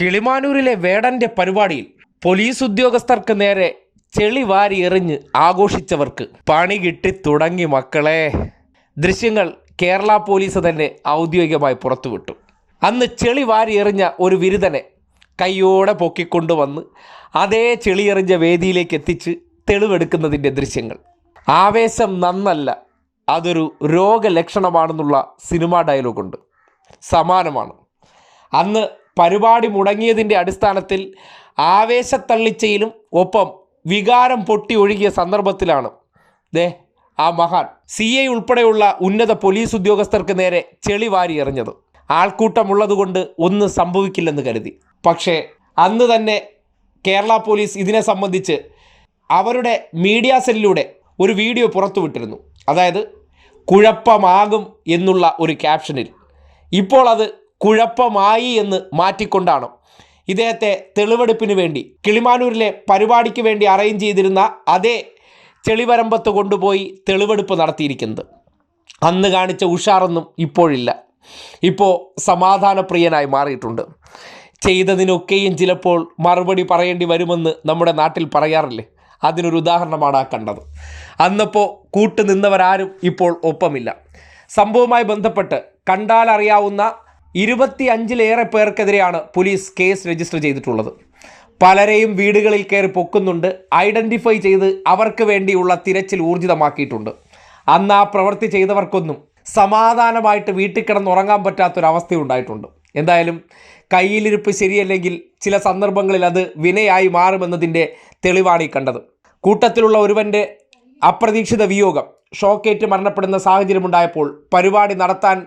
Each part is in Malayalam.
കിളിമാനൂരിലെ വേടന്റെ പരിപാടിയിൽ പോലീസ് ഉദ്യോഗസ്ഥർക്ക് നേരെ ചെളി വാരി എറിഞ്ഞ് ആഘോഷിച്ചവർക്ക് പണി കിട്ടി തുടങ്ങി മക്കളെ. ദൃശ്യങ്ങൾ കേരള പോലീസ് തന്നെ ഔദ്യോഗികമായി പുറത്തുവിട്ടു. അന്ന് ചെളി വാരി എറിഞ്ഞ ഒരു വിരുദ്ധനെ കൈയോടെ പൊക്കിക്കൊണ്ടുവന്ന് അതേ ചെളി എറിഞ്ഞ വേദിയിലേക്ക് എത്തിച്ച് തെളിവെടുക്കുന്നതിന്റെ ദൃശ്യങ്ങൾ. ആവേശം നന്നല്ല അതൊരു രോഗലക്ഷണമാണെന്നുള്ള സിനിമാ ഡയലോഗുണ്ട്. സമാനമാണ്. അന്ന് പരിപാടി മുടങ്ങിയതിന്റെ അടിസ്ഥാനത്തിൽ ആവേശത്തള്ളിച്ചയിലും ഒപ്പം വികാരം പൊട്ടി ഒഴുകിയ സന്ദർഭത്തിലാണ്. ദേ ആ മഹാൻ സി ഐ ഉൾപ്പെടെയുള്ള ഉന്നത പോലീസ് ഉദ്യോഗസ്ഥർക്ക് നേരെ ചെളി വാരി എറിഞ്ഞത്. ആൾക്കൂട്ടമുള്ളതുകൊണ്ട് ഒന്നും സംഭവിക്കില്ലെന്ന് കരുതി. പക്ഷേ അന്ന് തന്നെ കേരള പോലീസ് ഇതിനെ സംബന്ധിച്ച് അവരുടെ മീഡിയ സെല്ലിലൂടെ ഒരു വീഡിയോ പുറത്തുവിട്ടിരുന്നു. അതായത് കുഴപ്പമാകും എന്നുള്ള ഒരു ക്യാപ്ഷനിൽ. ഇപ്പോൾ അത് കുഴപ്പമായി എന്ന് മാറ്റിക്കൊണ്ടാണ്. ഇദ്ദേഹത്തെ തെളിവെടുപ്പിന് വേണ്ടി കിളിമാനൂരിലെ പരിപാടിക്ക് വേണ്ടി അറേഞ്ച് ചെയ്തിരുന്ന അതേ ചെളിവരമ്പത്ത് കൊണ്ടുപോയി തെളിവെടുപ്പ് നടത്തിയിരിക്കുന്നത്. അന്ന് കാണിച്ച ഉഷാറൊന്നും ഇപ്പോഴില്ല. ഇപ്പോൾ സമാധാനപ്രിയനായി മാറിയിട്ടുണ്ട്. ചെയ്തതിനൊക്കെയും ചിലപ്പോൾ മറുപടി പറയേണ്ടി വരുമെന്ന് നമ്മുടെ നാട്ടിൽ പറയാറില്ലേ? അതിനൊരു ഉദാഹരണമാണ് ആ കണ്ടത്. അന്നപ്പോൾ കൂട്ടുനിന്നവരാരും ഇപ്പോൾ ഒപ്പമില്ല. സംഭവവുമായി ബന്ധപ്പെട്ട് കണ്ടാലറിയാവുന്ന ഇരുപത്തി അഞ്ചിലേറെ പേർക്കെതിരെയാണ് പോലീസ് കേസ് രജിസ്റ്റർ ചെയ്തിട്ടുള്ളത്. പലരെയും വീടുകളിൽ കയറി പൊക്കുന്നുണ്ട്. ഐഡന്റിഫൈ ചെയ്ത് അവർക്ക് വേണ്ടിയുള്ള തിരച്ചിൽ ഊർജിതമാക്കിയിട്ടുണ്ട്. അന്ന് ആ പ്രവൃത്തി ചെയ്തവർക്കൊന്നും സമാധാനമായിട്ട് വീട്ടിൽ കിടന്നുറങ്ങാൻ പറ്റാത്തൊരവസ്ഥയുണ്ടായിട്ടുണ്ട്. എന്തായാലും കയ്യിലിരിപ്പ് ശരിയല്ലെങ്കിൽ ചില സന്ദർഭങ്ങളിൽ അത് വിനയായി മാറുമെന്നതിന്റെ തെളിവാണ് ഈ കണ്ടത്. കൂട്ടത്തിലുള്ള ഒരുവന്റെ അപ്രതീക്ഷിത വിയോഗം ഷോക്കേറ്റ് മരണപ്പെടുന്ന സാഹചര്യമുണ്ടായപ്പോൾ പരിപാടി നടത്താൻ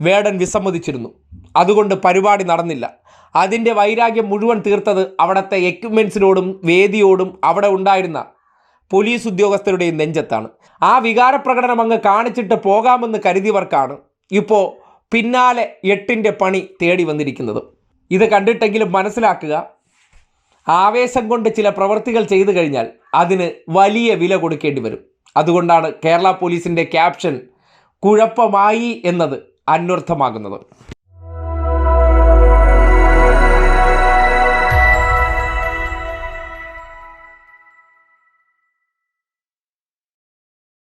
വേടൻ വിസമ്മതിച്ചിരുന്നു. അതുകൊണ്ട് പരിപാടി നടന്നില്ല. അതിന്റെ വൈരാഗ്യം മുഴുവൻ തീർത്തത് അവിടുത്തെ എക്യുപ്മെൻസിനോടും വേദിയോടും അവിടെ ഉണ്ടായിരുന്ന പോലീസ് ഉദ്യോഗസ്ഥരുടെയും നെഞ്ചത്താണ്. ആ വികാരപ്രകടനം അങ്ങ് കാണിച്ചിട്ട് പോകാമെന്ന് കരുതിയവർക്കാണ് ഇപ്പോൾ പിന്നാലെ എട്ടിന്റെ പണി തേടി വന്നിരിക്കുന്നത്. ഇത് കണ്ടിട്ടെങ്കിലും മനസ്സിലാക്കുക. ആവേശം കൊണ്ട് ചില പ്രവൃത്തികൾ ചെയ്തു കഴിഞ്ഞാൽ അതിന് വലിയ വില കൊടുക്കേണ്ടി വരും. അതുകൊണ്ടാണ് കേരള പോലീസിന്റെ ക്യാപ്ഷൻ കുഴപ്പമായി എന്നത്. അന്വർത്ഥമാകുന്നത്.